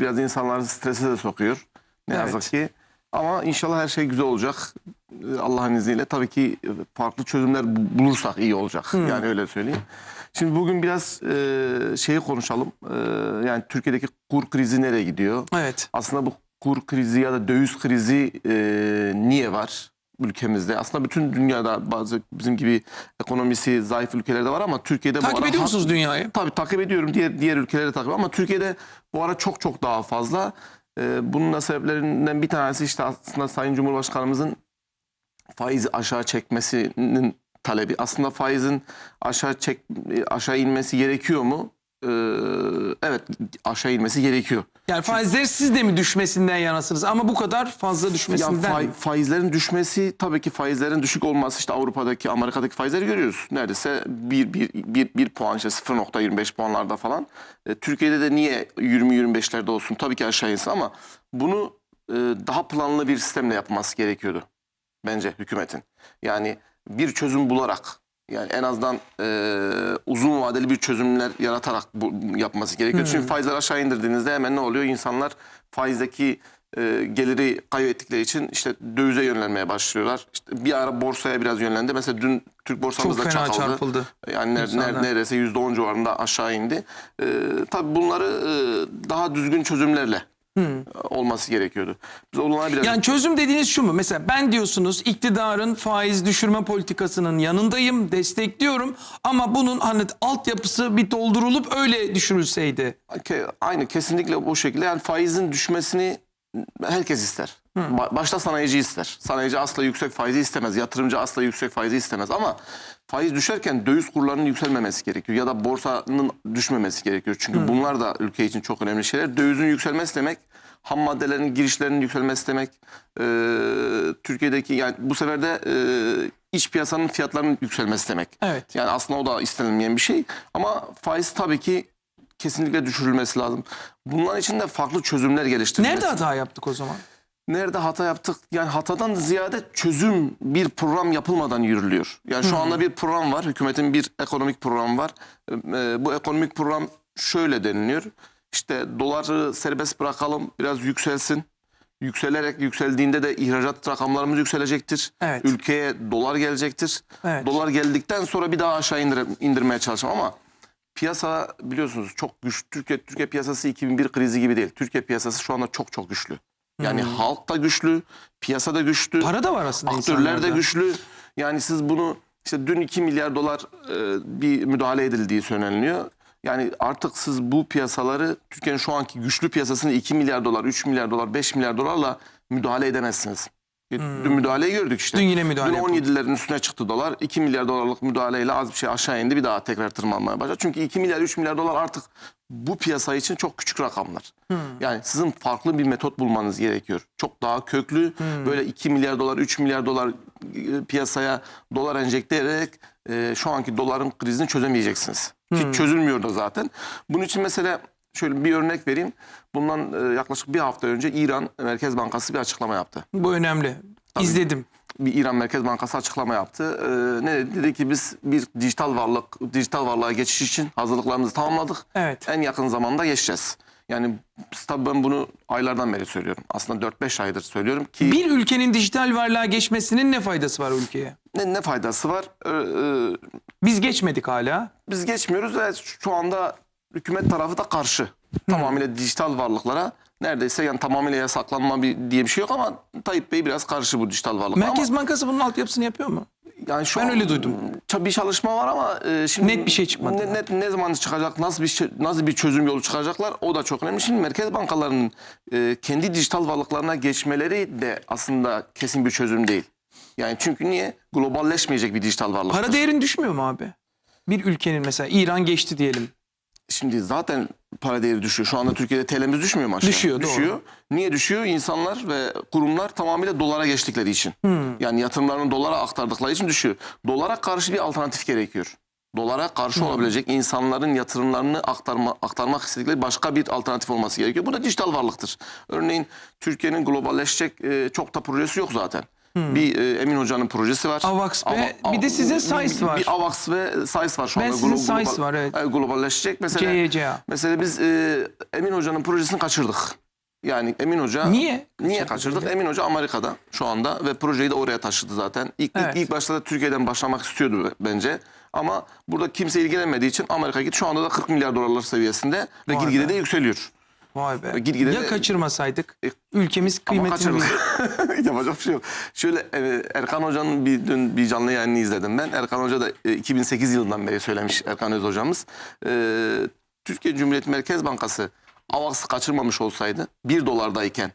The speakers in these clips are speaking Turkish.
biraz insanları strese de sokuyor. Ne Evet. yazık ki. Ama inşallah her şey güzel olacak. Ee, Allah'ın izniyle tabii ki e, farklı çözümler bu- bulursak iyi olacak. Yani öyle söyleyeyim. Şimdi bugün biraz e, şeyi konuşalım. E, yani Türkiye'deki kur krizi nereye gidiyor? Evet. Aslında bu kur krizi ya da döviz krizi e, niye var ülkemizde? Aslında bütün dünyada bazı bizim gibi ekonomisi zayıf ülkelerde var ama Türkiye'de bu Takip ara ediyor musunuz dünyayı? Tabii takip ediyorum. Diğer diğer ülkeleri takip ama Türkiye'de bu ara çok çok daha fazla. Ee, bunun da sebeplerinden bir tanesi işte aslında Sayın Cumhurbaşkanımızın faizi aşağı çekmesinin talebi. Aslında faizin aşağı çek aşağı inmesi gerekiyor mu? Ee, evet aşağı inmesi gerekiyor. Yani faizler siz de mi düşmesinden yanasınız? Ama bu kadar fazla Ya düşmesinden fai- mi? faizlerin düşmesi tabii ki faizlerin düşük olması işte Avrupa'daki Amerika'daki faizleri görüyoruz. Neredeyse bir, bir, bir, bir puan işte 0.25 puanlarda falan. E, Türkiye'de de niye 20-25'lerde olsun tabii ki aşağı insin ama bunu e, daha planlı bir sistemle yapması gerekiyordu bence hükümetin. Yani bir çözüm bularak yani en azından e, uzun vadeli bir çözümler yaratarak bu, yapması gerekiyor. Çünkü faizler aşağı indirdiğinizde hemen ne oluyor? İnsanlar faizdeki e, geliri kaybettikleri için işte dövize yönlenmeye başlıyorlar. İşte bir ara borsaya biraz yönlendi. Mesela dün Türk borsamızda Çok fena çakıldı. çarpıldı. Yani ner, ner, neredeyse %10 civarında aşağı indi. E, tabii bunları e, daha düzgün çözümlerle e, olması gerekiyordu. Biz onlara biraz Yani çözüm dediğiniz şu mu? Mesela ben diyorsunuz iktidarın faiz düşürme politikasının yanındayım, destekliyorum. Ama bunun hani altyapısı bir doldurulup öyle düşürülseydi. Aynı kesinlikle o şekilde yani faizin düşmesini herkes ister. Ba- Başta sanayici ister. Sanayici asla yüksek faizi istemez. Yatırımcı asla yüksek faizi istemez ama faiz düşerken döviz kurlarının yükselmemesi gerekiyor ya da borsanın düşmemesi gerekiyor. Çünkü bunlar da ülke için çok önemli şeyler. Dövizin yükselmesi demek ham maddelerin girişlerinin yükselmesi demek. Ee, Türkiye'deki yani bu sefer de e, iç piyasanın fiyatlarının yükselmesi demek. Evet. Yani aslında o da istenilmeyen bir şey. Ama faiz tabii ki kesinlikle düşürülmesi lazım. Bunlar için de farklı çözümler geliştirilmesi. Nerede hata yaptık o zaman? Nerede hata yaptık? Yani hatadan ziyade çözüm bir program yapılmadan yürülüyor. Yani şu anda bir program var. Hükümetin bir ekonomik programı var. Ee, bu ekonomik program şöyle deniliyor. İşte doları serbest bırakalım, biraz yükselsin. Yükselerek yükseldiğinde de ihracat rakamlarımız yükselecektir. Evet. Ülkeye dolar gelecektir. Evet. Dolar geldikten sonra bir daha aşağı indir, indirmeye çalışalım ama piyasa biliyorsunuz çok güçlü. Türkiye Türkiye piyasası 2001 krizi gibi değil. Türkiye piyasası şu anda çok çok güçlü. Yani halk da güçlü, piyasa da güçlü, Para da var aslında aktörler de güçlü. Yani siz bunu işte dün 2 milyar dolar e, bir müdahale edildiği söyleniliyor. Yani artık siz bu piyasaları Türkiye'nin şu anki güçlü piyasasını 2 milyar dolar, 3 milyar dolar, 5 milyar dolarla müdahale edemezsiniz. E, Dün müdahaleyi gördük işte. Dün yine müdahale Dün yapıldı. 17'lerin üstüne çıktı dolar. 2 milyar dolarlık müdahaleyle az bir şey aşağı indi. Bir daha tekrar tırmanmaya başladı. Çünkü 2 milyar 3 milyar dolar artık bu piyasa için çok küçük rakamlar. Yani sizin farklı bir metot bulmanız gerekiyor. Çok daha köklü böyle 2 milyar dolar 3 milyar dolar e, piyasaya dolar enjekte ederek e, şu anki doların krizini çözemeyeceksiniz. Ki çözülmüyor da zaten. Bunun için mesela şöyle bir örnek vereyim. Bundan e, yaklaşık bir hafta önce İran Merkez Bankası bir açıklama yaptı Bu önemli. İzledim. bir İran Merkez Bankası açıklama yaptı. Ee, ne dedi? Dedi ki biz bir dijital varlık, dijital varlığa geçiş için hazırlıklarımızı tamamladık. Evet. En yakın zamanda geçeceğiz. Yani tabii ben bunu aylardan beri söylüyorum. Aslında 4-5 aydır söylüyorum ki Bir ülkenin dijital varlığa geçmesinin ne faydası var ülkeye? ne, ne faydası var? Ee, e, Biz geçmedik hala. biz geçmiyoruz ve şu anda hükümet tarafı da karşı. Tamamıyla dijital varlıklara neredeyse yani tamamıyla yasaklanma bir, diye bir şey yok ama Tayyip Bey biraz karşı bu dijital varlıklara. Merkez ama Bankası bunun altyapısını yapıyor mu? Yani şu Ben an öyle duydum. Bir çalışma var ama e, şimdi Net bir şey çıkmadı. Ne, net- ne zaman çıkacak? Nasıl bir şey- nasıl bir çözüm yolu çıkacaklar? O da çok önemli. Şimdi merkez bankalarının e, kendi dijital varlıklarına geçmeleri de aslında kesin bir çözüm değil. Yani çünkü niye? Globalleşmeyecek bir dijital varlık. Para değerin düşmüyor mu abi? Bir ülkenin mesela İran geçti diyelim. Şimdi zaten para değeri düşüyor. Şu anda Türkiye'de TL'miz düşmüyor mu aşağı? Düşüyor, doğru. Niye düşüyor? İnsanlar ve kurumlar tamamıyla dolara geçtikleri için. Hmm. Yani yatırımlarını dolara aktardıkları için düşüyor. Dolara karşı bir alternatif gerekiyor. Dolara karşı Hmm. olabilecek insanların yatırımlarını aktarma, aktarmak istedikleri başka bir alternatif olması gerekiyor. Bu da dijital varlıktır. Örneğin Türkiye'nin globalleşecek e, çok da projesi yok zaten. Bir e, Emin Hoca'nın projesi var. AVAX ve Ava- bir de sizin SAIS var. Bir AVAX ve SAIS var şu Ben anda. sizin Glo- SAIS var, evet. Globalleşecek. Mesela, CYCA. mesela biz e, Emin Hoca'nın projesini kaçırdık. Yani Emin Hoca... Niye? Niye kaçırdık? Emin Hoca Amerika'da şu anda ve projeyi de oraya taşıdı zaten. İlk, ilk- Evet. ilk, başta da Türkiye'den başlamak istiyordu be- bence. Ama burada kimse ilgilenmediği için Amerika gitti. Şu anda da 40 milyar dolarlar seviyesinde ve gitgide de yükseliyor. Vay be. Gitgide ya de- kaçırmasaydık E, ülkemiz kıymetini bilir. Yapacak bir şey yok. Şöyle e, Erkan Hoca'nın bir dün bir canlı yayını izledim ben. Erkan Hoca da e, 2008 yılından beri söylemiş Erkan Öz hocamız. E, Türkiye Cumhuriyeti Merkez Bankası AVAX'ı kaçırmamış olsaydı 1 dolardayken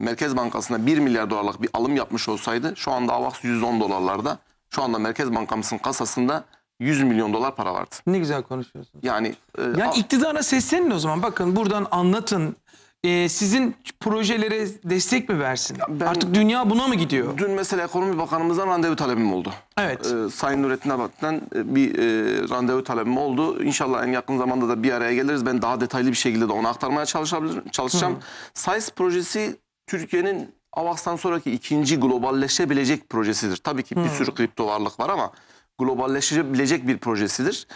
Merkez Bankası'na 1 milyar dolarlık bir alım yapmış olsaydı şu anda AVAX 110 dolarlarda. Şu anda Merkez Bankamızın kasasında 100 milyon dolar para vardı. Ne güzel konuşuyorsun. Yani, e, Yani iktidara seslenin o zaman. Bakın buradan anlatın. Ee, sizin projelere destek mi versin? ben- Artık dünya buna mı gidiyor? dün mesela Ekonomi Bakanımızdan randevu talebim oldu. Evet. Ee, Sayın Nurettin Abat'tan e, bir e, randevu talebim oldu. İnşallah en yakın zamanda da bir araya geliriz. Ben daha detaylı bir şekilde de onu aktarmaya çalışabilirim, çalışacağım. SAIS projesi Türkiye'nin AVAX'tan sonraki ikinci globalleşebilecek projesidir. Tabii ki bir sürü kripto varlık var ama globalleşebilecek bir projesidir.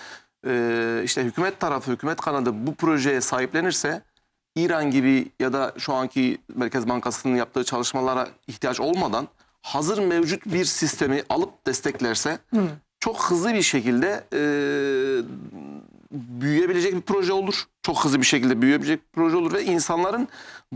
Ee, işte hükümet tarafı, hükümet kanadı bu projeye sahiplenirse İran gibi ya da şu anki Merkez Bankası'nın yaptığı çalışmalara ihtiyaç olmadan hazır mevcut bir sistemi alıp desteklerse çok hızlı bir şekilde e, büyüyebilecek bir proje olur. Çok hızlı bir şekilde büyüyebilecek bir proje olur ve insanların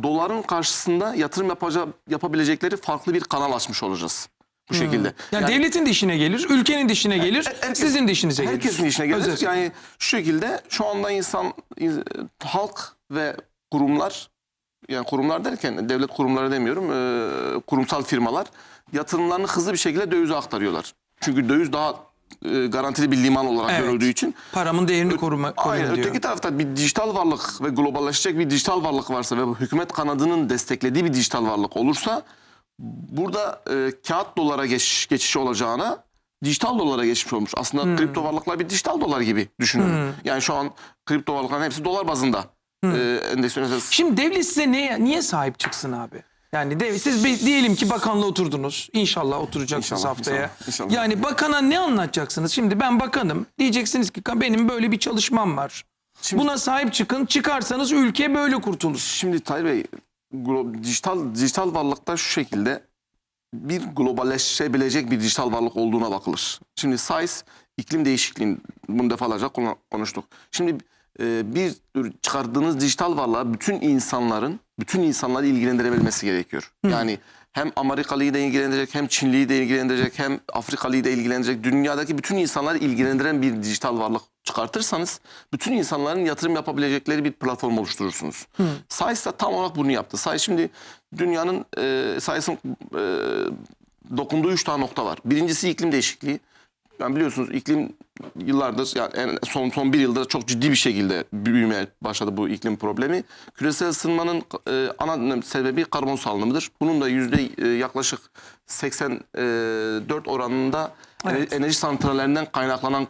doların karşısında yatırım yapacağı, yapabilecekleri farklı bir kanal açmış olacağız bu şekilde. Yani, Yani- devletin de işine gelir, ülkenin de işine gelir, herkes- sizin de işinize gelir. Herkesin işine gelir. Özet. Yani şu şekilde şu anda insan, in- halk ve kurumlar yani kurumlar derken devlet kurumları demiyorum e, kurumsal firmalar yatırımlarını hızlı bir şekilde dövize aktarıyorlar. Çünkü döviz daha e, garantili bir liman olarak Evet. görüldüğü için. Paramın değerini koruma, koruyun Aynen. diyor. Öteki tarafta bir dijital varlık ve globalleşecek bir dijital varlık varsa ve bu hükümet kanadının desteklediği bir dijital varlık olursa burada e, kağıt dolara geçiş, geçiş olacağına dijital dolara geçmiş olmuş. Aslında Hmm. kripto varlıklar bir dijital dolar gibi düşünün. Yani şu an kripto varlıkların hepsi dolar bazında. Hmm. E, Şimdi devlet size neye, niye sahip çıksın abi? Yani dev, siz bir- diyelim ki bakanla oturdunuz. İnşallah oturacaksınız İnşallah, haftaya. inşallah, inşallah. Yani bakana ne anlatacaksınız? Şimdi ben bakanım. Diyeceksiniz ki benim böyle bir çalışmam var. Şimdi- Buna sahip çıkın. Çıkarsanız ülke böyle kurtulur. Şimdi Tayyip Bey dijital dijital varlıkta şu şekilde bir globalleşebilecek bir dijital varlık olduğuna bakılır. Şimdi size iklim değişikliğini bunu defalarca konu- konuştuk. Şimdi e, bir çıkardığınız dijital varlığa bütün insanların bütün insanları ilgilendirebilmesi gerekiyor. Yani hem Amerikalıyı da ilgilendirecek, hem Çinliyi de ilgilendirecek, hem Afrikalıyı da ilgilendirecek. Dünyadaki bütün insanları ilgilendiren bir dijital varlık çıkartırsanız bütün insanların yatırım yapabilecekleri bir platform oluşturursunuz. Size de tam olarak bunu yaptı. Size şimdi dünyanın e, Size'ın e, dokunduğu üç tane nokta var. Birincisi iklim değişikliği. Yani biliyorsunuz iklim yıllardır yani en- son son bir yıldır çok ciddi bir şekilde büyümeye başladı bu iklim problemi. Küresel ısınmanın e, ana sebebi karbon salınımıdır. Bunun da yüzde e, yaklaşık 84 oranında Evet. enerji santrallerinden kaynaklanan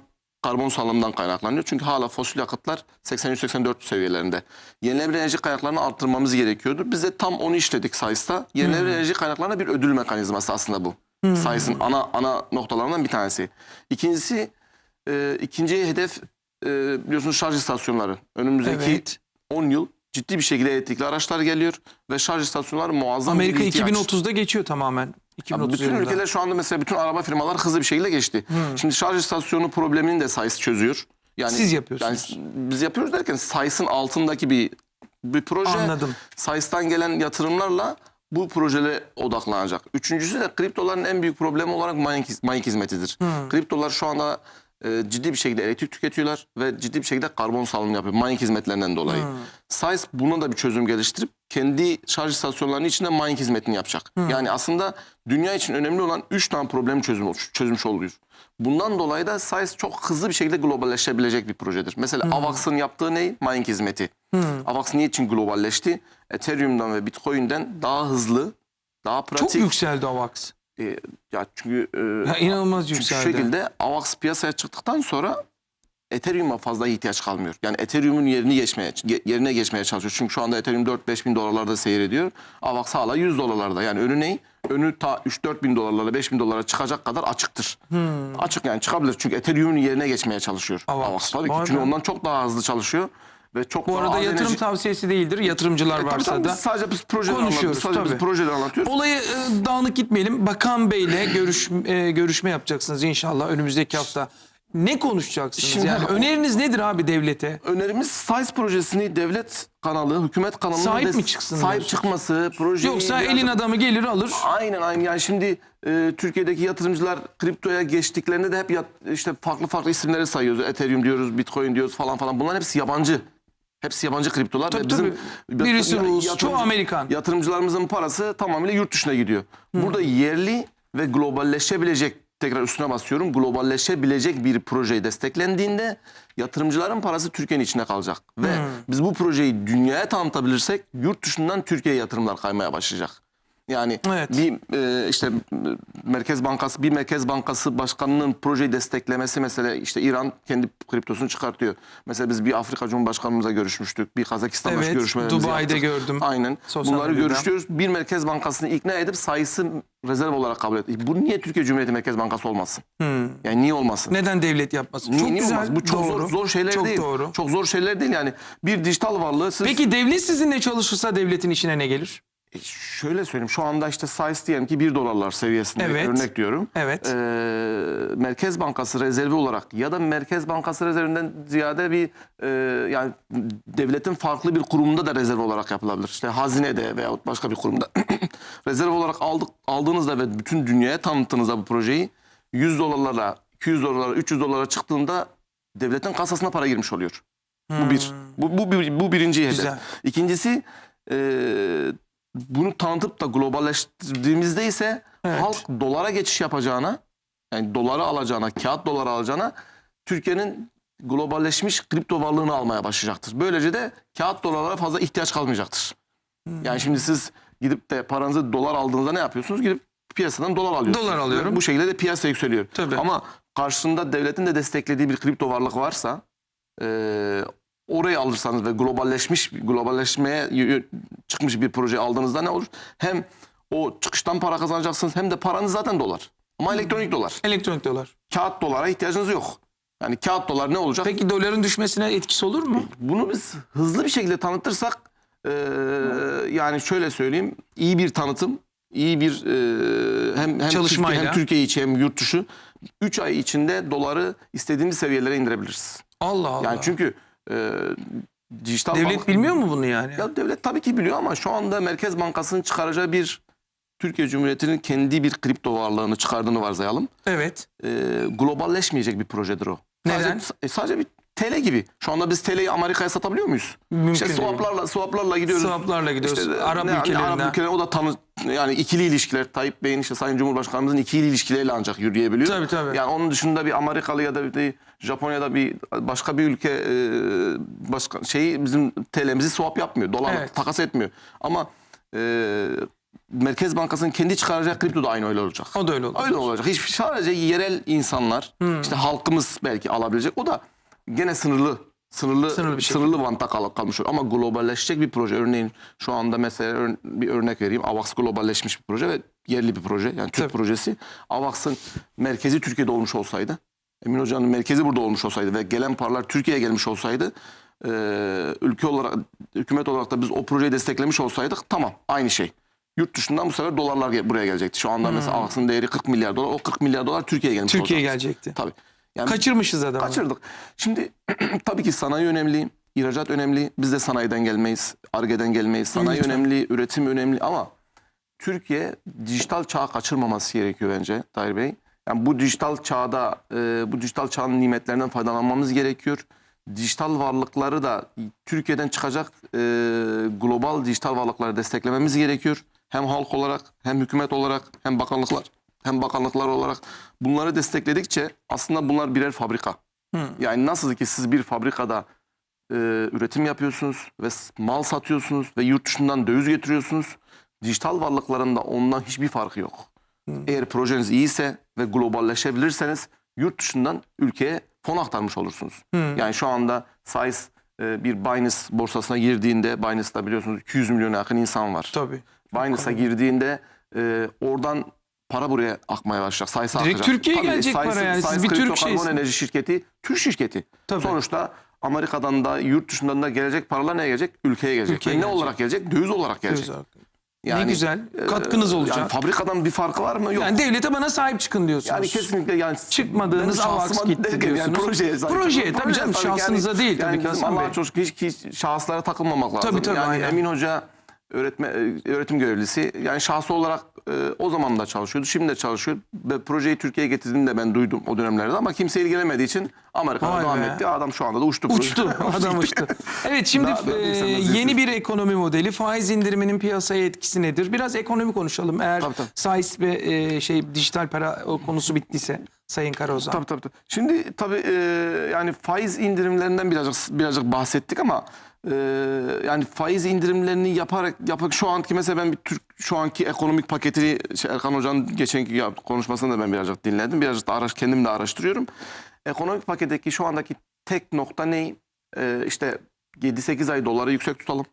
karbon salınımından kaynaklanıyor. Çünkü hala fosil yakıtlar 83-84 seviyelerinde. Yenilenebilir enerji kaynaklarını arttırmamız gerekiyordu. Biz de tam onu işledik SAIS'ta. Yenilenebilir enerji kaynaklarına bir ödül mekanizması aslında bu. SAIS'in ana ana noktalarından bir tanesi. İkincisi e, ikinci hedef e, biliyorsunuz şarj istasyonları. Önümüzdeki Evet. 10 yıl ciddi bir şekilde elektrikli araçlar geliyor ve şarj istasyonları muazzam Amerika bir ihtiyaç. 2030'da geçiyor tamamen. 2030 Bütün yılında. ülkeler şu anda mesela bütün araba firmaları hızlı bir şekilde geçti. Şimdi şarj istasyonu problemini de SAIS çözüyor. Yani, Siz yapıyorsunuz. Yani biz yapıyoruz derken SAIS'ın altındaki bir bir proje. Anladım. SAIS'tan gelen yatırımlarla bu projeye odaklanacak. Üçüncüsü de kriptoların en büyük problemi olarak mining, mining hizmetidir. Kriptolar şu anda e, ciddi bir şekilde elektrik tüketiyorlar ve ciddi bir şekilde karbon salımı yapıyor mining hizmetlerinden dolayı. SAIS buna da bir çözüm geliştirip kendi şarj istasyonlarının içinde mining hizmetini yapacak. Yani aslında dünya için önemli olan 3 tane problem çözüm, çözmüş oluyor. Bundan dolayı da SAIS çok hızlı bir şekilde globalleşebilecek bir projedir. Mesela AVAX'ın yaptığı ne? Mining hizmeti. AVAX niçin globalleşti? Ethereum'dan ve Bitcoin'den daha hızlı, daha Çok pratik. yükseldi AVAX. e, ya çünkü e, Ya inanılmaz çünkü şu yükseldi. şekilde AVAX piyasaya çıktıktan sonra Ethereum'a fazla ihtiyaç kalmıyor. Yani Ethereum'un yerini geçmeye ge- yerine geçmeye çalışıyor. Çünkü şu anda Ethereum 4-5 bin dolarlarda seyrediyor. Avax hala 100 dolarlarda. Yani önü ne? Önü ta 3-4 bin dolarlara 5 bin dolara çıkacak kadar açıktır. Açık yani çıkabilir. Çünkü Ethereum'un yerine geçmeye çalışıyor. Avax. Avax, tabii ki. Çünkü ondan çok daha hızlı çalışıyor. Ve çok Bu arada yatırım enerji- tavsiyesi değildir. Yatırımcılar E, varsa tabii da. biz sadece biz projeleri konuşuyoruz, anlatıyoruz. Sadece tabii. biz projeleri anlatıyoruz. Olayı e, dağınık gitmeyelim. Bakan Bey'le görüş, e, görüşme yapacaksınız inşallah önümüzdeki hafta. Ne konuşacaksınız? Şimdi- yani öneriniz nedir abi devlete? Önerimiz SAIS projesini devlet kanalı, hükümet kanalına Sahip mi çıksın Sahip diyorsun? çıkması, projeyi Yoksa biraz- elin adamı gelir alır. Aynen aynen yani şimdi e, Türkiye'deki yatırımcılar kriptoya geçtiklerinde de hep yat- işte farklı farklı isimleri sayıyoruz. Ethereum diyoruz, Bitcoin diyoruz falan falan. Bunların hepsi yabancı. Hepsi yabancı kriptolar. Tabii, ve bizim tabii. Birisi Rus, çoğu Amerikan. Yatırımcılarımızın parası tamamıyla yurt dışına gidiyor. Burada yerli ve globalleşebilecek tekrar üstüne basıyorum. Globalleşebilecek bir projeyi desteklendiğinde yatırımcıların parası Türkiye'nin içinde kalacak. Ve biz bu projeyi dünyaya tanıtabilirsek yurt dışından Türkiye'ye yatırımlar kaymaya başlayacak. Yani Evet. bir e, işte Merkez Bankası bir Merkez Bankası başkanının projeyi desteklemesi mesela işte İran kendi kriptosunu çıkartıyor. Mesela biz bir Afrika Cumhurbaşkanımıza görüşmüştük. Bir Kazakistan'la Evet, görüşmelerimizi Dubai'de yaptık. gördüm. Aynen. Sosyal Bunları medyada. görüşüyoruz. Bir Merkez Bankası'nı ikna edip sayısı rezerv olarak kabul et. Bu niye Türkiye Cumhuriyeti Merkez Bankası olmasın? Yani niye olmasın? Neden devlet yapmasın? Niye- çok niye güzel. olmaz? Bu çok doğru. zor, zor şeyler çok değil. doğru. Çok zor şeyler değil yani. Bir dijital varlığı siz Peki devlet sizinle çalışırsa devletin işine ne gelir? E, şöyle söyleyeyim şu anda işte size diyelim ki 1 dolarlar seviyesinde Evet. örnek diyorum. Evet. Ee, Merkez Bankası rezervi olarak ya da Merkez Bankası rezervinden ziyade bir e, yani devletin farklı bir kurumunda da rezerv olarak yapılabilir. İşte hazinede veyahut başka bir kurumda rezerv olarak aldık aldığınızda ve bütün dünyaya tanıttığınızda bu projeyi 100 dolarlara, 200 dolarlara, 300 dolara çıktığında devletin kasasına para girmiş oluyor. Bu bir. Bu, bu, bu birinci hedef. Güzel. İkincisi e, bunu tanıtıp da globalleştirdiğimizde ise Evet. halk dolara geçiş yapacağına yani doları alacağına, kağıt doları alacağına Türkiye'nin globalleşmiş kripto varlığını almaya başlayacaktır. Böylece de kağıt dolarlara fazla ihtiyaç kalmayacaktır. Hmm. Yani şimdi siz gidip de paranızı dolar aldığınızda ne yapıyorsunuz? Gidip piyasadan dolar alıyorsunuz. Dolar alıyorum. Bu şekilde de piyasa yükseliyor. Tabii. Ama karşısında devletin de desteklediği bir kripto varlık varsa e, orayı alırsanız ve globalleşmiş globalleşmeye çıkmış bir proje aldığınızda ne olur? Hem o çıkıştan para kazanacaksınız hem de paranız zaten dolar. Ama elektronik dolar. Elektronik dolar. Kağıt dolara ihtiyacınız yok. Yani kağıt dolar ne olacak? Peki doların düşmesine etkisi olur mu? Bunu biz hızlı bir şekilde tanıtırsak e, yani şöyle söyleyeyim iyi bir tanıtım, iyi bir e, hem hem Çalışmayla. Türkiye, hem Türkiye içi hem yurt dışı 3 ay içinde doları istediğimiz seviyelere indirebiliriz. Allah Allah. Yani çünkü e, dijital devlet bank- bilmiyor mu bunu yani? Ya devlet tabii ki biliyor ama şu anda Merkez Bankası'nın çıkaracağı bir Türkiye Cumhuriyeti'nin kendi bir kripto varlığını çıkardığını varsayalım. Evet. E, globalleşmeyecek bir projedir o. Neden? Sadece, e, sadece bir TL gibi. Şu anda biz TL'yi Amerika'ya satabiliyor muyuz? Mümkün İşte swaplarla swaplarla gidiyoruz. Swaplarla gidiyoruz. İşte, Arap ne-. Arap ülkeleri o da tanı yani ikili ilişkiler Tayyip Bey'in işte Sayın Cumhurbaşkanımızın ikili ilişkileriyle ancak yürüyebiliyor. Tabii, tabii. Yani onun dışında bir Amerikalı ya da bir Japonya'da bir başka bir ülke e, başka şeyi bizim TL'mizi swap yapmıyor. Dolar Evet. takas etmiyor. Ama e, Merkez Bankası'nın kendi çıkaracağı kripto da aynı öyle olacak. O da öyle olur. Öyle olacak. Hiç sadece yerel insanlar, Hmm. işte halkımız belki alabilecek. O da gene sınırlı sınırlı Sınırlı bir şekilde. sınırlı vanta kal- kalmış olur. Ama globalleşecek bir proje. Örneğin şu anda mesela ör- bir örnek vereyim. AVAX globalleşmiş bir proje ve yerli bir proje. Yani Türk Tabii. projesi. AVAX'ın merkezi Türkiye'de olmuş olsaydı, Emin Hoca'nın merkezi burada olmuş olsaydı ve gelen paralar Türkiye'ye gelmiş olsaydı e, ülke olarak, hükümet olarak da biz o projeyi desteklemiş olsaydık tamam aynı şey. Yurt dışından bu sefer dolarlar buraya gelecekti. Şu anda mesela AVAX'ın değeri 40 milyar dolar. O 40 milyar dolar Türkiye'ye gelmiş Türkiye'ye gelecekti. Tabii. Yani Kaçırmışız adamı. Kaçırdık. Şimdi tabii ki sanayi önemli, ihracat önemli. Biz de sanayiden gelmeyiz, ARGE'den gelmeyiz. Sanayi Lütfen. önemli, üretim önemli ama Türkiye dijital çağı kaçırmaması gerekiyor bence Tahir Bey. Yani bu dijital çağda, e, bu dijital çağın nimetlerinden faydalanmamız gerekiyor. Dijital varlıkları da Türkiye'den çıkacak e, global dijital varlıkları desteklememiz gerekiyor. Hem halk olarak, hem hükümet olarak, hem bakanlıklar, hem bakanlıklar olarak bunları destekledikçe aslında bunlar birer fabrika. Yani nasıl ki siz bir fabrikada e, üretim yapıyorsunuz ve mal satıyorsunuz ve yurt dışından döviz getiriyorsunuz. Dijital varlıkların da ondan hiçbir farkı yok. Eğer projeniz iyiyse ve globalleşebilirseniz yurt dışından ülkeye fon aktarmış olursunuz. Yani şu anda size e, bir Binance borsasına girdiğinde Binance'da biliyorsunuz 200 milyona yakın insan var. Tabii. Binance'a girdiğinde e, oradan para buraya akmaya başlayacak. Sayısı Direkt akacak. Türkiye'ye gelecek Sayısı- para yani. Siz bir Türk karbon şeysiniz. enerji şirketi, Türk şirketi. Tabii. Sonuçta Amerika'dan da yurt dışından da gelecek paralar neye gelecek? Ülkeye gelecek. Ülkeye Ve ne gelecek. olarak gelecek? Döviz olarak gelecek. Güzel. Yani, ne güzel. e, Katkınız olacak. Yani fabrikadan bir farkı var mı? Yok. Yani devlete bana sahip çıkın diyorsunuz. Yani kesinlikle yani Çıkmadığınız AVAX gitti değil, diyorsunuz. Yani projeye, zaten. Projeye, tabii canım, ki şahsınıza değil tabii yani ki bizim Hasan Bey. çok hiç, hiç şahıslara takılmamak lazım. Tabii, tabii, yani aynen. Emin Hoca öğretme, e, öğretim görevlisi yani şahsı olarak e, o zaman da çalışıyordu. Şimdi de çalışıyor. Ve projeyi Türkiye'ye getirdiğini de ben duydum o dönemlerde ama kimse ilgilenmediği için Amerika'da Vay devam be. etti. Adam şu anda da uçtu. Uçtu. Adam uçtu. Evet şimdi Daha- daha e, yeni bir ekonomi modeli. Faiz indiriminin piyasaya etkisi nedir? Biraz ekonomi konuşalım. Eğer Tabii, tabii. saiz ve e, şey dijital para o konusu bittiyse Sayın Karaozan. Tabii tabii. tabii. Şimdi tabii e, yani faiz indirimlerinden birazcık birazcık bahsettik ama e, yani faiz indirimlerini yaparak yapak şu anki mesela ben bir Türk şu anki ekonomik paketini şey, Erkan Hoca'nın geçenki konuşmasını da ben birazcık dinledim. Birazcık da araş, kendim de araştırıyorum. Ekonomik paketteki şu andaki tek nokta ne? E, işte 7-8 ay doları yüksek tutalım.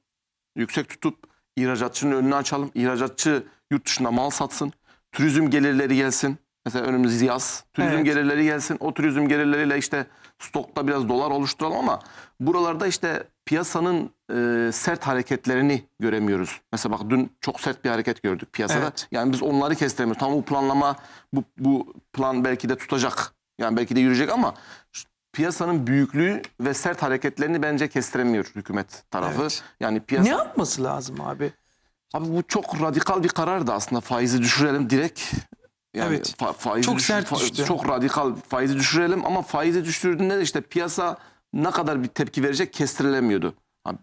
Yüksek tutup ihracatçının önünü açalım. İhracatçı yurt dışına mal satsın. Turizm gelirleri gelsin. Mesela önümüz yaz. Turizm Evet. gelirleri gelsin. O turizm gelirleriyle işte stokta biraz dolar oluşturalım ama buralarda işte piyasanın e, sert hareketlerini göremiyoruz. Mesela bak dün çok sert bir hareket gördük piyasada. Evet. Yani biz onları kestiremiyoruz. Tam bu planlama bu, bu plan belki de tutacak. Yani belki de yürüyecek ama piyasanın büyüklüğü ve sert hareketlerini bence kestiremiyor hükümet tarafı. Evet. Yani piyasa Ne yapması lazım abi? Abi bu çok radikal bir karardı aslında faizi düşürelim direkt. Yani Evet. fa- faizi Çok düş- sert fa- düştü. Çok radikal faizi düşürelim ama faizi düşürdüğünde de işte piyasa ne kadar bir tepki verecek kestirilemiyordu.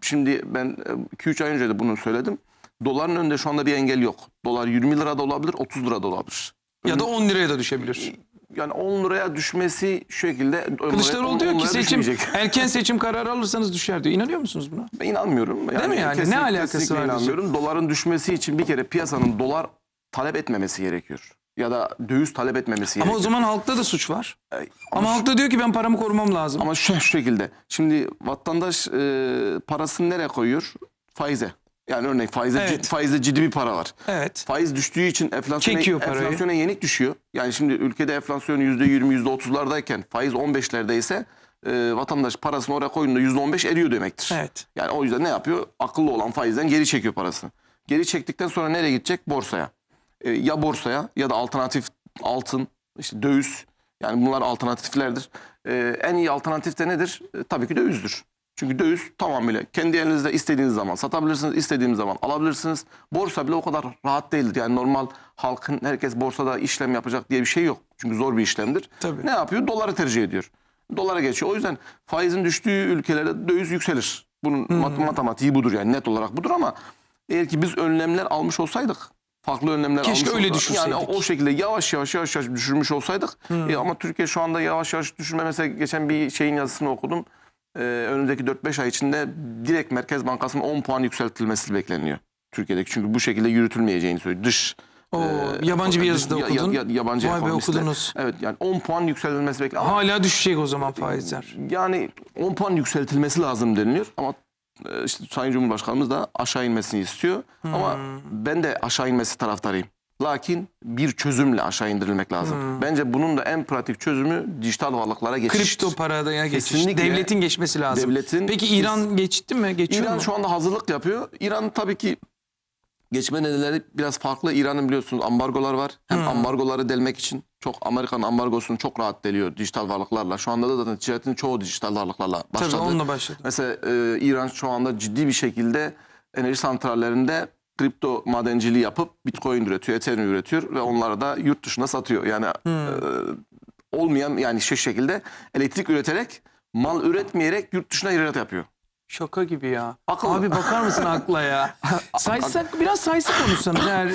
Şimdi ben 2-3 ay önce de bunu söyledim. Doların önünde şu anda bir engel yok. Dolar 20 lira da olabilir, 30 lira da olabilir. Ya da 10 liraya da düşebilir. Yani 10 liraya düşmesi şu şekilde... Kılıçdaroğlu diyor ki seçim erken seçim kararı alırsanız düşer diyor. İnanıyor musunuz buna? Ben inanmıyorum. Yani mi yani? Ne alakası var inanmıyorum. Doların düşmesi için bir kere piyasanın dolar talep etmemesi gerekiyor. Ya da döviz talep etmemesi Ama o gerekiyor. zaman halkta da suç var. Ama, Ama halk da diyor ki ben paramı korumam lazım. ama şu, şu şekilde. Şimdi vatandaş e, parasını nereye koyuyor? Faize. Yani örneğin faize, Evet. cid- faize ciddi bir para var. Evet. Faiz düştüğü için enflasyona, enflasyona yenik düşüyor. Yani şimdi ülkede enflasyon %20, %30'lardayken faiz 15'lerdeyse e, vatandaş parasını oraya koyduğunda %15 eriyor demektir. Evet. Yani o yüzden ne yapıyor? Akıllı olan faizden geri çekiyor parasını. Geri çektikten sonra nereye gidecek? Borsaya. E, ya borsaya ya da alternatif altın, işte döviz. Yani bunlar alternatiflerdir. E, en iyi alternatif de nedir? E, tabii ki dövizdir. Çünkü döviz tamamıyla kendi elinizde istediğiniz zaman satabilirsiniz, istediğiniz zaman alabilirsiniz. Borsa bile o kadar rahat değildir. Yani normal halkın herkes borsada işlem yapacak diye bir şey yok. Çünkü zor bir işlemdir. Tabii. Ne yapıyor? Doları tercih ediyor. Dolara geçiyor. O yüzden faizin düştüğü ülkelerde döviz yükselir. Bunun mat- matematiği budur yani net olarak budur ama eğer ki biz önlemler almış olsaydık farklı önlemler Keşke almış öyle olsa- düşürseydik. Yani o, o şekilde yavaş yavaş yavaş yavaş düşürmüş olsaydık. E, ama Türkiye şu anda yavaş yavaş düşürme mesela geçen bir şeyin yazısını okudum. E, önümüzdeki 4-5 ay içinde direkt Merkez Bankası'nın 10 puan yükseltilmesi bekleniyor. Türkiye'deki çünkü bu şekilde yürütülmeyeceğini söylüyor. Dış Oo, e, yabancı bir yazıda ya- ya- okudun. ya- yabancı Vay be, okudunuz. Evet yani 10 puan yükseltilmesi bekleniyor. Hala düşecek o zaman faizler. yani 10 puan yükseltilmesi lazım deniliyor ama işte Sayın Cumhurbaşkanımız da aşağı inmesini istiyor. Ama ben de aşağı inmesi taraftarıyım. Lakin bir çözümle aşağı indirilmek lazım. Bence bunun da en pratik çözümü dijital varlıklara geçiştir. Kripto paraya geçiş. Kesinlikle. Devletin geçmesi lazım. Devletin- Peki İran geçti mi? Geçiyor İran mu? şu anda hazırlık yapıyor. İran tabii ki geçme nedenleri biraz farklı. İran'ın biliyorsunuz ambargolar var. Hem ambargoları delmek için çok Amerikan ambargosunu çok rahat deliyor dijital varlıklarla. Şu anda da zaten ticaretin çoğu dijital varlıklarla başladı. Tabii onunla başladı. Mesela e, İran şu anda ciddi bir şekilde enerji santrallerinde kripto madenciliği yapıp bitcoin üretiyor, ethereum üretiyor ve onları da yurt dışına satıyor. Yani e, olmayan yani şu şekilde elektrik üreterek mal üretmeyerek yurt dışına ihracat yapıyor. Şaka gibi ya. Akıllı. Abi bakar mısın akla ya? saysak biraz sayısı konuşsanız eğer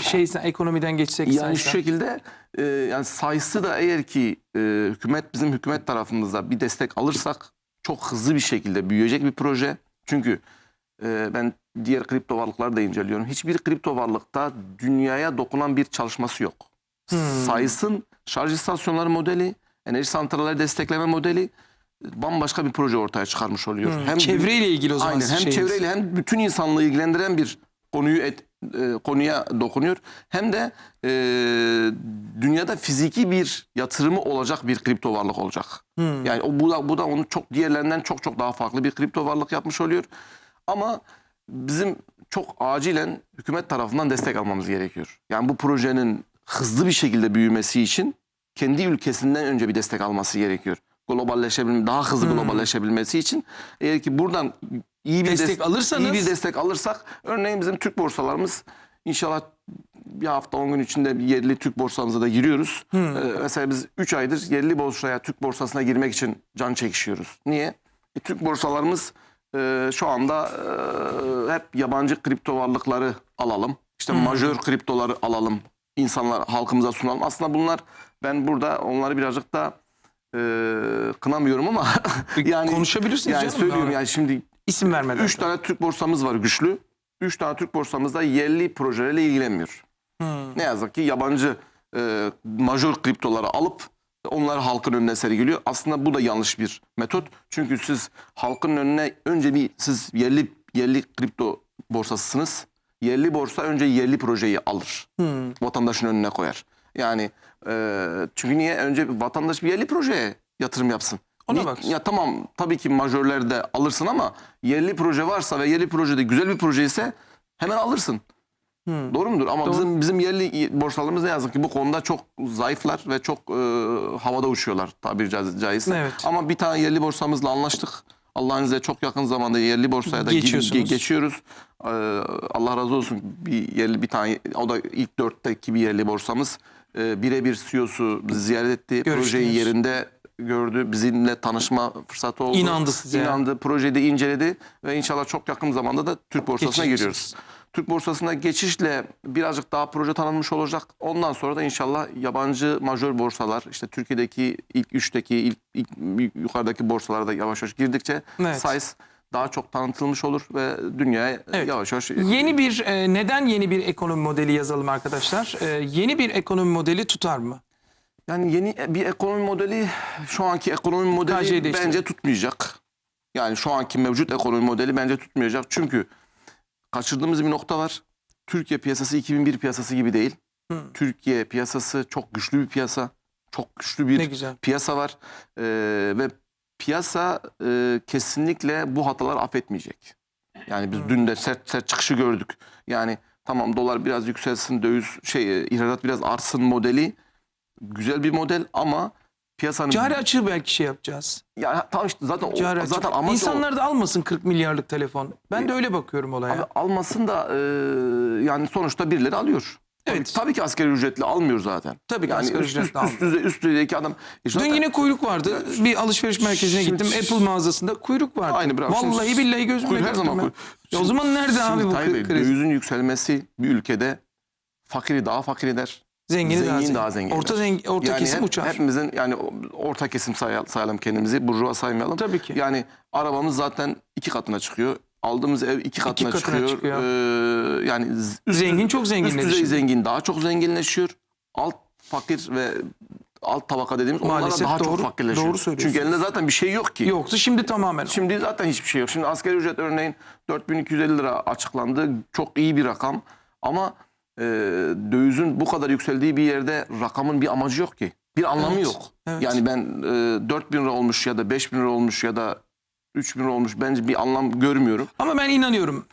şey ekonomiden geçsek Yani saysak. şu şekilde e, yani sayısı da eğer ki e, hükümet bizim hükümet tarafımızda bir destek alırsak çok hızlı bir şekilde büyüyecek bir proje. Çünkü e, ben diğer kripto varlıkları da inceliyorum. Hiçbir kripto varlıkta dünyaya dokunan bir çalışması yok. Hmm. Sayısın şarj istasyonları modeli enerji santralleri destekleme modeli bambaşka bir proje ortaya çıkarmış oluyor. Hmm, çevreyle ilgili o zaman Aynen, hem şeyiniz. çevreyle hem bütün insanlığı ilgilendiren bir konuyu et, e, konuya dokunuyor. Hem de e, dünyada fiziki bir yatırımı olacak bir kripto varlık olacak. Hmm. Yani o bu da bu da onu çok diğerlerinden çok çok daha farklı bir kripto varlık yapmış oluyor. Ama bizim çok acilen hükümet tarafından destek almamız gerekiyor. Yani bu projenin hızlı bir şekilde büyümesi için kendi ülkesinden önce bir destek alması gerekiyor. Globalleşebilme, daha hızlı Hmm. globalleşebilmesi için eğer ki buradan iyi bir Destek des- alırsanız- iyi bir destek alırsak örneğin bizim Türk borsalarımız inşallah bir hafta 10 gün içinde bir yerli Türk borsamıza da giriyoruz. Ee, mesela biz 3 aydır yerli borsaya Türk borsasına girmek için can çekişiyoruz. Niye? E, Türk borsalarımız e, şu anda e, hep yabancı kripto varlıkları alalım. İşte majör kriptoları alalım. insanlar halkımıza sunalım. Aslında bunlar ben burada onları birazcık da e, kınamıyorum ama yani Konuşabilirsiniz yani canım. söylüyorum Doğru. yani şimdi İsim vermeden. 3 tane Türk borsamız var güçlü. 3 tane Türk borsamız da yerli projelerle ilgilenmiyor. Hmm. Ne yazık ki yabancı e, majör kriptoları alıp onları halkın önüne sergiliyor. Aslında bu da yanlış bir metot. Çünkü siz halkın önüne önce bir siz yerli yerli kripto borsasısınız. Yerli borsa önce yerli projeyi alır. Hmm. Vatandaşın önüne koyar. Yani e, çünkü niye önce bir vatandaş bir yerli projeye yatırım yapsın. Ona Ni- baksın. Ya tamam tabii ki majörler de alırsın ama yerli proje varsa ve yerli projede güzel bir proje ise hemen alırsın. Doğru mudur? Ama Doğru. bizim bizim yerli borsalarımız ne yazık ki bu konuda çok zayıflar ve çok e, havada uçuyorlar tabiri caiz- caizse. Evet. Ama bir tane yerli borsamızla anlaştık. Allah'ın izniyle çok yakın zamanda yerli borsaya da ge- geçiyoruz. Ee, Allah razı olsun bir yerli bir tane o da ilk dörtteki bir yerli borsamız. Ee, birebir CEO'su bizi ziyaret etti. Projeyi yerinde gördü. Bizimle tanışma fırsatı oldu. İnandı size. İnandı. Projeyi de inceledi ve inşallah çok yakın zamanda da Türk borsasına Geçeceksiniz. giriyoruz. Türk borsasına geçişle birazcık daha proje tanınmış olacak. Ondan sonra da inşallah yabancı majör borsalar işte Türkiye'deki ilk üçteki ilk, ilk yukarıdaki borsalarda yavaş yavaş girdikçe Evet. size daha çok tanıtılmış olur ve dünyaya Evet. yavaş yavaş Yeni bir e, neden yeni bir ekonomi modeli yazalım arkadaşlar? E, yeni bir ekonomi modeli tutar mı? yani yeni bir ekonomi modeli şu anki ekonomi modeli bence tutmayacak. Yani şu anki mevcut ekonomi modeli bence tutmayacak. Çünkü kaçırdığımız bir nokta var. Türkiye piyasası 2001 piyasası gibi değil. Hı. Türkiye piyasası çok güçlü bir piyasa. Çok güçlü bir piyasa var. Ee, ve piyasa e, kesinlikle bu hatalar affetmeyecek. Yani biz dün de sert sert çıkışı gördük. Yani tamam dolar biraz yükselsin, döviz şey e, ihracat biraz artsın modeli güzel bir model ama piyasanın Cari açığı belki şey yapacağız. ya tamam işte zaten o, Cari açığı. zaten amaç o. İnsanlar da almasın 40 milyarlık telefon. Ben de öyle bakıyorum olaya. Abi almasın da e, yani sonuçta birileri alıyor. Evet. Tabii, ki asgari ücretli almıyor zaten. Tabii ki yani asgari üst, ücretli üst, üst, düzey, üst düzeydeki adam. E Dün zaten- yine kuyruk vardı. Bir alışveriş merkezine Şimdi- gittim. Apple mağazasında kuyruk vardı. Aynı bravo. Vallahi Şimdi- billahi gözüme Kuyruk her gördüm zaman ben. kuyruk. Ya o zaman nerede Şimdi abi bu Tayyip Bey, kriz? Dövizin yükselmesi bir ülkede fakiri daha fakir eder. Zengini daha zengin zengin. daha zengin Orta, zengin, orta yani kesim hep- uçar. Hepimizin yani o- orta kesim sayal- sayalım kendimizi. Burjuva saymayalım. Tabii ki. Yani arabamız zaten iki katına çıkıyor. Aldığımız ev iki katına, katına çıkıyor. çıkıyor. Ee, yani üst, Zengin çok üst zenginleşiyor. düzey zengin daha çok zenginleşiyor. Alt fakir ve alt tabaka dediğimiz Maalesef daha doğru- çok fakirleşiyor. doğru söylüyorsunuz. Çünkü elinde zaten bir şey yok ki. Yoksa şimdi tamamen. Şimdi zaten hiçbir şey yok. Şimdi asgari ücret örneğin 4250 lira açıklandı. Çok iyi bir rakam. Ama e, dövizin bu kadar yükseldiği bir yerde rakamın bir amacı yok ki. Bir anlamı Evet, yok. evet. Yani ben e, 4000 lira olmuş ya da 5000 lira olmuş ya da 3000 lira olmuş bence bir anlam görmüyorum. Ama ben inanıyorum.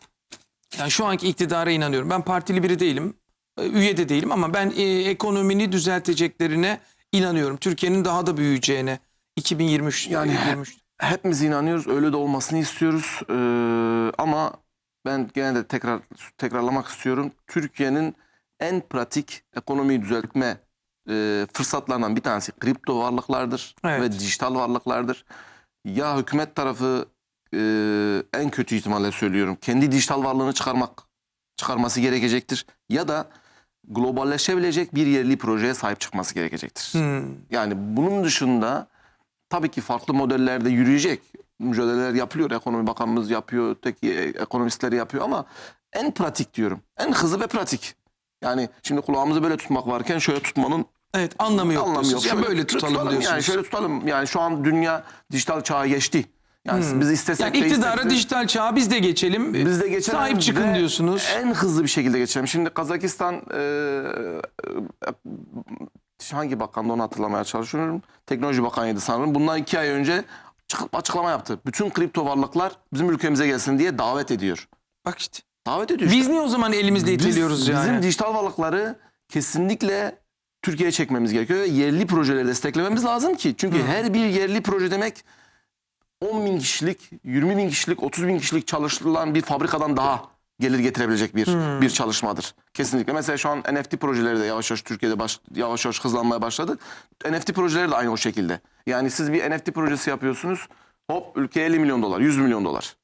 Yani şu anki iktidara inanıyorum. Ben partili biri değilim. e, Üye de değilim ama ben e, ekonomini düzelteceklerine inanıyorum. Türkiye'nin daha da büyüyeceğine. 2023 Yani- 23. Hepimiz inanıyoruz. Öyle de olmasını istiyoruz. E, ama ben gene de tekrar tekrarlamak istiyorum. Türkiye'nin en pratik ekonomiyi düzeltme e, fırsatlarından bir tanesi kripto varlıklardır Evet. ve dijital varlıklardır. Ya hükümet tarafı e, en kötü ihtimalle söylüyorum kendi dijital varlığını çıkarmak çıkarması gerekecektir ya da globalleşebilecek bir yerli projeye sahip çıkması gerekecektir. Hmm. Yani bunun dışında tabii ki farklı modellerde yürüyecek mücadeleler yapılıyor. Ekonomi Bakanımız yapıyor, öteki ekonomistleri yapıyor ama en pratik diyorum. En hızlı ve pratik. Yani şimdi kulağımızı böyle tutmak varken şöyle tutmanın Evet anlamı yok. anlamı diyorsunuz. yok. Ya Şöyle böyle tutalım, diyorsunuz. Yani şöyle tutalım. Yani şu an dünya dijital çağa geçti. Yani biz istesek Hmm. Yani de iktidara istek de- dijital çağa biz de geçelim. biz de geçelim Sahip çıkın ve diyorsunuz. En hızlı bir şekilde geçelim. Şimdi Kazakistan e, e, hangi bakandı onu hatırlamaya çalışıyorum. Teknoloji Bakanıydı sanırım. Bundan iki ay önce çıkıp açıklama yaptı. Bütün kripto varlıklar bizim ülkemize gelsin diye davet ediyor. Bak işte. Davet ediyor. işte. Biz niye o zaman elimizle Biz- iteliyoruz yani? Bizim dijital varlıkları kesinlikle Türkiye'ye çekmemiz gerekiyor yerli projeleri desteklememiz lazım ki. Çünkü her bir yerli proje demek 10 bin kişilik, 20 bin kişilik, 30 bin kişilik çalıştırılan bir fabrikadan daha gelir getirebilecek bir bir çalışmadır. Kesinlikle. Mesela şu an NFT projeleri de yavaş yavaş Türkiye'de baş, yavaş yavaş hızlanmaya başladı. NFT projeleri de aynı o şekilde. Yani siz bir NFT projesi yapıyorsunuz. Hop ülkeye 50 milyon dolar, 100 milyon dolar.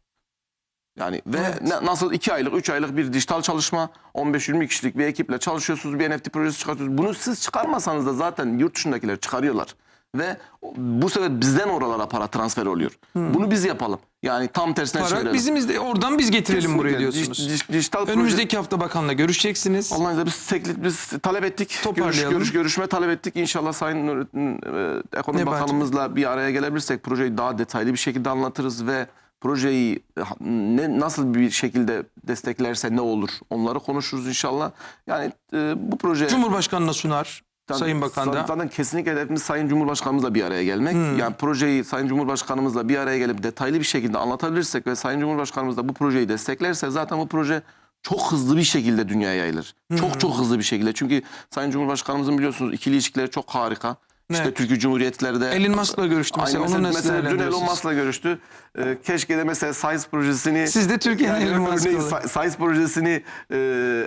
Yani ve Evet. ne- nasıl 2 aylık, 3 aylık bir dijital çalışma, 15-20 kişilik bir ekiple çalışıyorsunuz, bir NFT projesi çıkartıyorsunuz. Bunu siz çıkarmasanız da zaten yurt dışındakiler çıkarıyorlar. Ve bu sefer bizden oralara para transfer oluyor. Bunu biz yapalım. Yani tam tersine Para çevirelim. bizim de oradan biz getirelim buraya diyorsunuz. Dij- dij- dijital proje- Önümüzdeki hafta bakanla görüşeceksiniz. Allah'ın izniyle biz, teklif, biz talep ettik. Görüş, görüş, görüşme talep ettik. İnşallah Sayın e, Ekonomi Nebati Bakanımızla bir araya gelebilirsek projeyi daha detaylı bir şekilde anlatırız ve projeyi ne nasıl bir şekilde desteklerse ne olur onları konuşuruz inşallah. Yani e, bu proje Cumhurbaşkanına sunar Sayın Bakan da. Zaten kesinlikle hedefimiz Sayın Cumhurbaşkanımızla bir araya gelmek. Yani projeyi Sayın Cumhurbaşkanımızla bir araya gelip detaylı bir şekilde anlatabilirsek ve Sayın Cumhurbaşkanımız da bu projeyi desteklerse zaten bu proje çok hızlı bir şekilde dünyaya yayılır. Çok çok hızlı bir şekilde. Çünkü Sayın Cumhurbaşkanımızın biliyorsunuz ikili ilişkileri çok harika. İşte Evet. Türkiye Cumhuriyetleri de Elon Musk'la görüştü mesela. Aynı mesela, nasıl mesela dün Elon? Musk'la görüştü. Ee, keşke de mesela Science projesini Siz de Türkiye'nin Elon örneğin olun. Sci- Science projesini e,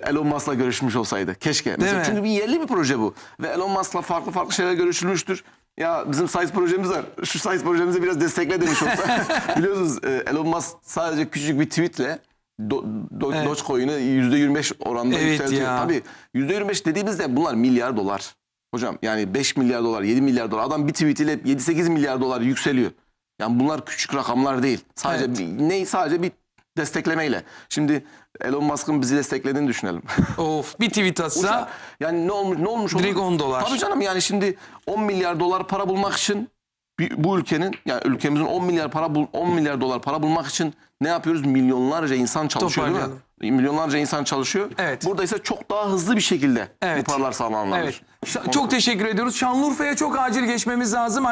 Elon Musk'la görüşmüş olsaydı. Keşke. Mesela mi? çünkü bir yerli bir proje bu. Ve Elon Musk'la farklı farklı şeyler görüşülmüştür. Ya bizim Science projemiz var. Şu Science projemizi biraz destekle demiş olsa. Biliyorsunuz e, Elon Musk sadece küçük bir tweetle Do, do, Evet. Dogecoin'i %25 oranında Evet yükseltiyor. ya. Tabii %25 dediğimizde bunlar milyar dolar. Hocam yani 5 milyar dolar, 7 milyar dolar. Adam bir tweet ile 7-8 milyar dolar yükseliyor. Yani bunlar küçük rakamlar değil. Sadece Evet. bir, ne sadece bir desteklemeyle. Şimdi Elon Musk'ın bizi desteklediğini düşünelim. Of bir tweet atsa yani ne olmuş ne olmuş olur? Direkt 10 dolar. Tabii canım yani şimdi 10 milyar dolar para bulmak için bir- bu ülkenin yani ülkemizin 10 milyar para bul, 10 milyar dolar para bulmak için ne yapıyoruz? Milyonlarca insan çalışıyor değil mi? Milyonlarca insan çalışıyor. Evet. Burada ise çok daha hızlı bir şekilde Evet. bu paralar sağlanmalıdır. Evet. Çok teşekkür ediyoruz. Şanlıurfa'ya çok acil geçmemiz lazım.